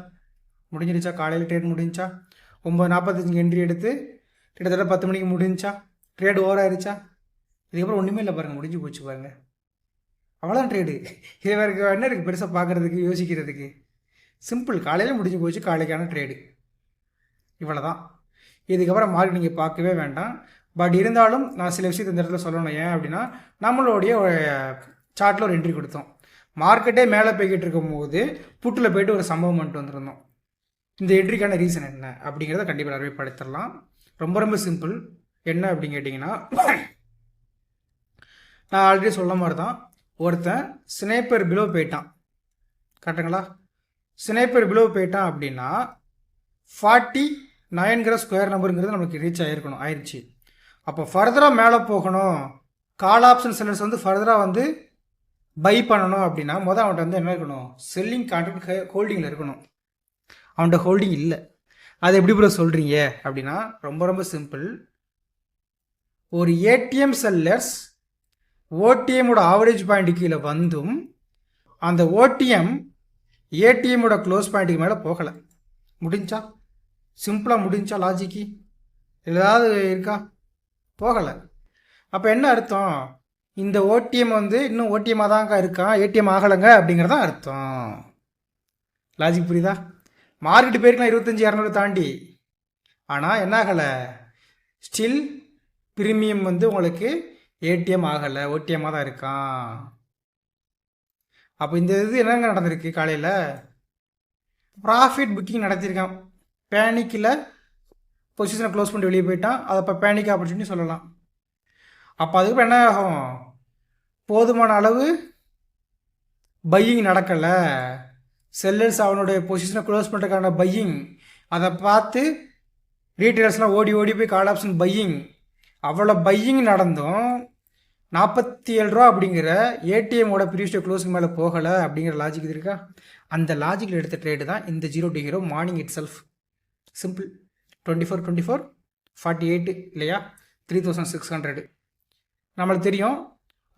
முடிஞ்சிருச்சா காலையில் ட்ரேட் முடிஞ்சா? ஒம்பது நாற்பத்தஞ்சுக்கு என்ட்ரி எடுத்து கிட்டத்தட்ட பத்து மணிக்கு முடிஞ்சா? ட்ரேடு ஓவர் ஆயிடுச்சா இதுக்கப்புறம் ஒன்றுமே இல்லை பாருங்கள் முடிஞ்சு போச்சு பாருங்கள் அவ்வளோதான் ட்ரேடு இது வேறு என்ன இருக்குது பெருசாக பார்க்குறதுக்கு யோசிக்கிறதுக்கு? சிம்பிள் காலையில் முடிஞ்சு போச்சு காலைக்கான ட்ரேடு இவ்வளோ தான் இதுக்கப்புறம் மார்க் நீங்கள் பார்க்கவே வேண்டாம். பட் இருந்தாலும் நான் சில விஷயத்தை இந்த இடத்துல சொல்லணும். ஏன் அப்படின்னா நம்மளுடைய சார்ட்டில் ஒரு என்ட்ரி கொடுத்தோம். மார்க்கெட்டே மேலே போய்கிட்டு இருக்கும் போது புட்டில் போயிட்டு ஒரு சம்பவம் பண்ணிட்டு வந்திருந்தோம். இந்த என்ட்ரிக்கான ரீசன் என்ன? அப்படிங்கிறத கண்டிப்பாக நிறைய படுத்திடலாம் ரொம்ப ரொம்ப சிம்பிள் என்ன அப்படின்னு கேட்டிங்கன்னா நான் ஆல்ரெடி சொல்ல மாதிரி தான் ஒருத்தன் ஸ்னேப்பர் பிலோ போயிட்டான். கரெக்டுங்களா ஸ்னேப்பர் பிலோ போயிட்டான் அப்படின்னா ஃபார்ட்டி நைன்கிற ஸ்கொயர் நம்பருங்கிறது நமக்கு ரீச் ஆகிருக்கணும் ஆயிடுச்சு அப்போ ஃபர்தராக மேலே போகணும். கால் ஆப்ஷன் செல்லர்ஸ் வந்து ஃபர்தராக வந்து பை பண்ணணும் அப்படின்னா மொதல் அவன்கிட்ட வந்து என்ன இருக்கணும்? செல்லிங் கான்ட்ராக்ட் ஹோல்டிங்கில் இருக்கணும். அவன்கிட்ட ஹோல்டிங் இல்லை. அது எப்படி ப்ரோ சொல்கிறீங்க அப்படின்னா ரொம்ப ரொம்ப சிம்பிள் ஒரு ஏடிஎம் செல்லர்ஸ் ஓடிஎம்மோட ஆவரேஜ் பாயிண்ட் கீழே வந்தும் அந்த ஓடிஎம் ஏடிஎம்மோட க்ளோஸ் பாயிண்ட்டுக்கு மேலே போகலை. முடிஞ்சா? சிம்பிளாக முடிஞ்சா லாஜிக்கு ஏதாவது இருக்கா? போகலை. அப்போ என்ன அர்த்தம்? இந்த ஓடிஎம் வந்து இன்னும் ஓடிஎம்மாக தாங்க இருக்கான்? ஏடிஎம் ஆகலைங்க அப்படிங்கிறதான் அர்த்தம். லாஜிக் புரியுதா? மாறிட்டு போயிருக்கலாம் இருபத்தஞ்சி இரநூறு தாண்டி. ஆனால் என்ன ஆகலை? ஸ்டில் ப்ரீமியம் வந்து உங்களுக்கு ஏடிஎம் ஆகலை. ஓடிஎம்மாக தான் இருக்கான். அப்போ இந்த இது என்னங்க நடந்திருக்கு காலையில்? ப்ராஃபிட் புக்கிங் நடத்தியிருக்கான் பேனிக்கில் பொசிஷனை க்ளோஸ் பண்ணி வெளியே போயிட்டான். அதை இப்போ பேனிக் ஆப்பர்ச்சுனிட்டி சொல்லலாம். அப்போ அதுக்கு என்ன ஆகும்? போதுமான அளவு பையிங் நடக்கலை. செல்லர்ஸ் அவனுடைய பொசிஷனை க்ளோஸ் பண்ணுறதுக்கான பையிங் அதை பார்த்து ரீட்டைலர்ஸ்லாம் ஓடி ஓடி போய் கால் ஆப்ஷன் பையிங் அவ்வளோ பையிங் நடந்தும் நாற்பத்தி ஏழு ரூபா அப்படிங்கிற ஏடிஎம்மோட ப்ரீவியஸ் க்ளோஸுக்கு மேலே போகலை அப்படிங்கிற லாஜிக் இது இருக்கா? அந்த லாஜிக்கில் எடுத்த ட்ரேடு தான் இந்த zero to hero morning itself simple twenty four twenty four forty eight இல்லையா? த்ரீ தௌசண்ட் சிக்ஸ் ஹண்ட்ரடு நம்மளுக்கு தெரியும்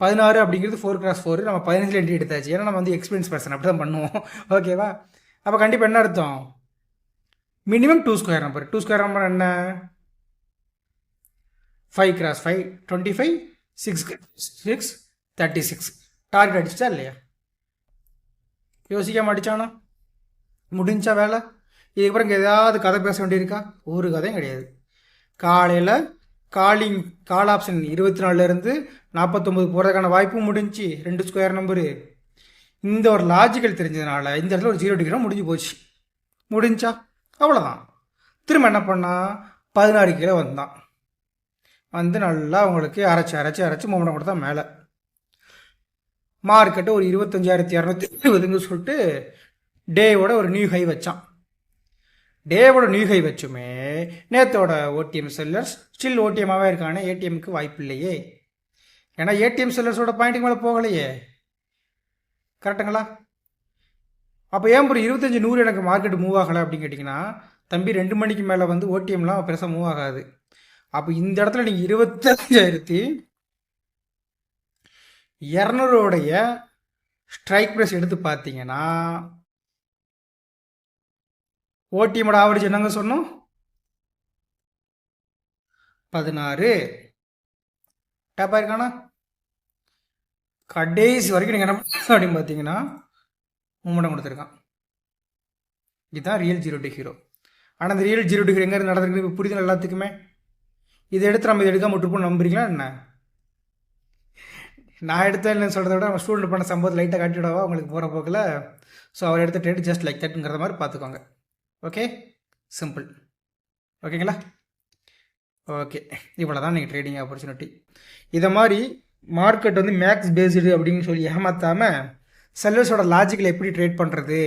பதினாறு அப்படிங்கிறது ஃபோர் கிராஸ் ஃபோர் நம்ம பதினஞ்சில் என்ட்ரி எடுத்தாச்சு. ஏன்னா நம்ம வந்து எக்ஸ்பீரியன்ஸ் பர்சன் அப்படி தான் பண்ணுவோம் ஓகேவா அப்போ கண்டிப்பாக என்ன அர்த்தம்? Minimum two square number two square number என்ன? Five cross five twenty five six six thirty six target அடிச்சிட்டா இல்லையா? யோசிக்காம அடித்தானா முடிஞ்சா வேலை? இதுக்கப்புறம் இங்கே ஏதாவது கதை பேச வேண்டியிருக்கா? ஒரு கதையும் கிடையாது. காலையில் காலிங் கால் ஆப்ஷன் இருபத்தி நாலுலேருந்து நாற்பத்தொம்பது போகிறதுக்கான வாய்ப்பும் முடிஞ்சு ரெண்டு ஸ்கொயர் நம்பரு இந்த ஒரு லாஜிக்கல் தெரிஞ்சதுனால இந்த இடத்துல ஒரு ஜீரோ டிகிரி முடிஞ்சு போச்சு. முடிஞ்சா? அவ்வளோதான் திரும்ப என்ன பண்ணால் பதினாறு கிலோ வந்தான். வந்து நல்லா அவங்களுக்கு அரைச்சி அரைச்சி அரைச்சி மூமெண்ட் கொடுத்தா மேலே. மார்க்கெட்டு ஒரு இருபத்தஞ்சாயிரத்தி இரநூத்தி இருபதுங்க சொல்லிட்டு டேவோட ஒரு நியூ ஹை வச்சான். டேவோட நியூ ஹை வச்சுமே நேத்தோட ஓடிஎம் செல்லர்ஸ் ஸ்டில் ஓடிஎம்மாகவே இருக்கானே ஏடிஎம்க்கு வாய்ப்பு இல்லையே ஏன்னா ஏடிஎம் செல்லர்ஸோட பாயிண்ட்டுக்கு மேலே போகலையே. கரெக்டுங்களா? அப்போ ஏன் ஒரு இருபத்தஞ்சி நூறு எனக்கு மார்க்கெட் மூவ் ஆகலை அப்படின்னு கேட்டிங்கன்னா தம்பி ரெண்டு மணிக்கு மேலே வந்து ஓடிஎம்லாம் பெருசாக மூவ் ஆகாது. அப்போ இந்த இடத்துல நீங்கள் இருபத்தஞ்சாயிரத்தி இரநூறுடைய ஸ்ட்ரைக் ப்ரைஸ் எடுத்து பார்த்தீங்கன்னா ஓடிஎம்மோட ஆவரேஜ் என்னங்க சொன்னோம்? பதினாறு. டேப் ஆயிருக்கானா கடைசி வரைக்கும் நீங்கள் என்ன அப்படின்னு பார்த்தீங்கன்னா மூமெண்டம் கொடுத்துருக்கான். இதுதான் ரியல் ஜீரோ டி ஹீரோ ஆனால் அந்த ரியல் ஜீரோ டு ஹீரோ எங்கே நடந்திருக்கு இப்போ புரியுது எல்லாத்துக்குமே? இதை எடுத்து நம்ம இதை எடுக்காமல் விட்டுருப்போம் நம்புறீங்களா என்ன? நான் எடுத்தேன் சொல்கிறத விட நம்ம ஸ்டூடெண்ட் பண்ண சம்பவத்தை லைட்டாக காட்டிவிடவா? உங்களுக்கு போகிற போக்கில். ஸோ அவர் எடுத்த ட்ரேட் ஜஸ்ட் லைக் தட்டுங்கிற மாதிரி பார்த்துக்கோங்க ஓகே சிம்பிள் ஓகேங்களா ஓகே இவ்வளோ தான் நீங்கள் ட்ரேடிங் ஆப்பர்ச்சுனிட்டி இதை மாதிரி மார்க்கெட் வந்து மேக்ஸ் பேஸ்டு அப்படின்னு சொல்லி ஏமாற்றாமல் செல்லர்ஸோட லாஜிக்கில் எப்படி ட்ரேட் பண்ணுறது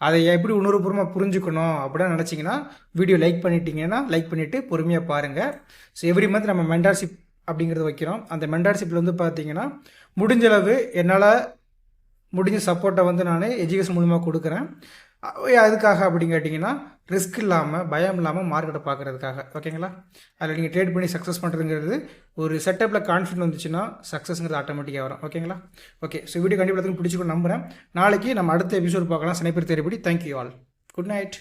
அதை எப்படி உணர்வுபூர்வமாக புரிஞ்சுக்கணும் அப்படின்னு நினச்சிங்கன்னா வீடியோ லைக் பண்ணிட்டீங்கன்னா லைக் பண்ணிவிட்டு பொறுமையாக பாருங்கள் ஸோ எவ்ரி மந்த் நம்ம மென்டார்ஷிப் அப்படிங்கிறது வைக்கிறோம். அந்த மென்டார்ஷிப்பில் வந்து பார்த்தீங்கன்னா முடிஞ்சளவு என்னால் முடிஞ்ச சப்போர்ட்டை வந்து நான் எஜுகேஷன் மூலமாக கொடுக்குறேன். அதுக்காக அப்படின்னு கேட்டிங்கன்னா ரிஸ்க் இல்லாமல் பயம் இல்லாமல் மார்க்கெட்டை பார்க்குறதுக்காக. ஓகேங்களா அதில் நீங்கள் ட்ரேட் பண்ணி சக்ஸஸ் பண்ணுறதுங்கிறது ஒரு செட்டப்பில் கான்ஃபிடன்ட் வந்துச்சுன்னா சக்ஸஸ்ங்கிறது ஆட்டோமேட்டிக்காக வரும். ஓகேங்களா ஓகே ஸோ வீடியோ கண்டிப்பாக பிடிச்சிக்கணும் நம்புகிறேன் நாளைக்கு நம்ம அடுத்த எபிசோட் பார்க்கலாம். Sniper தேர்வுபடி thank you all good night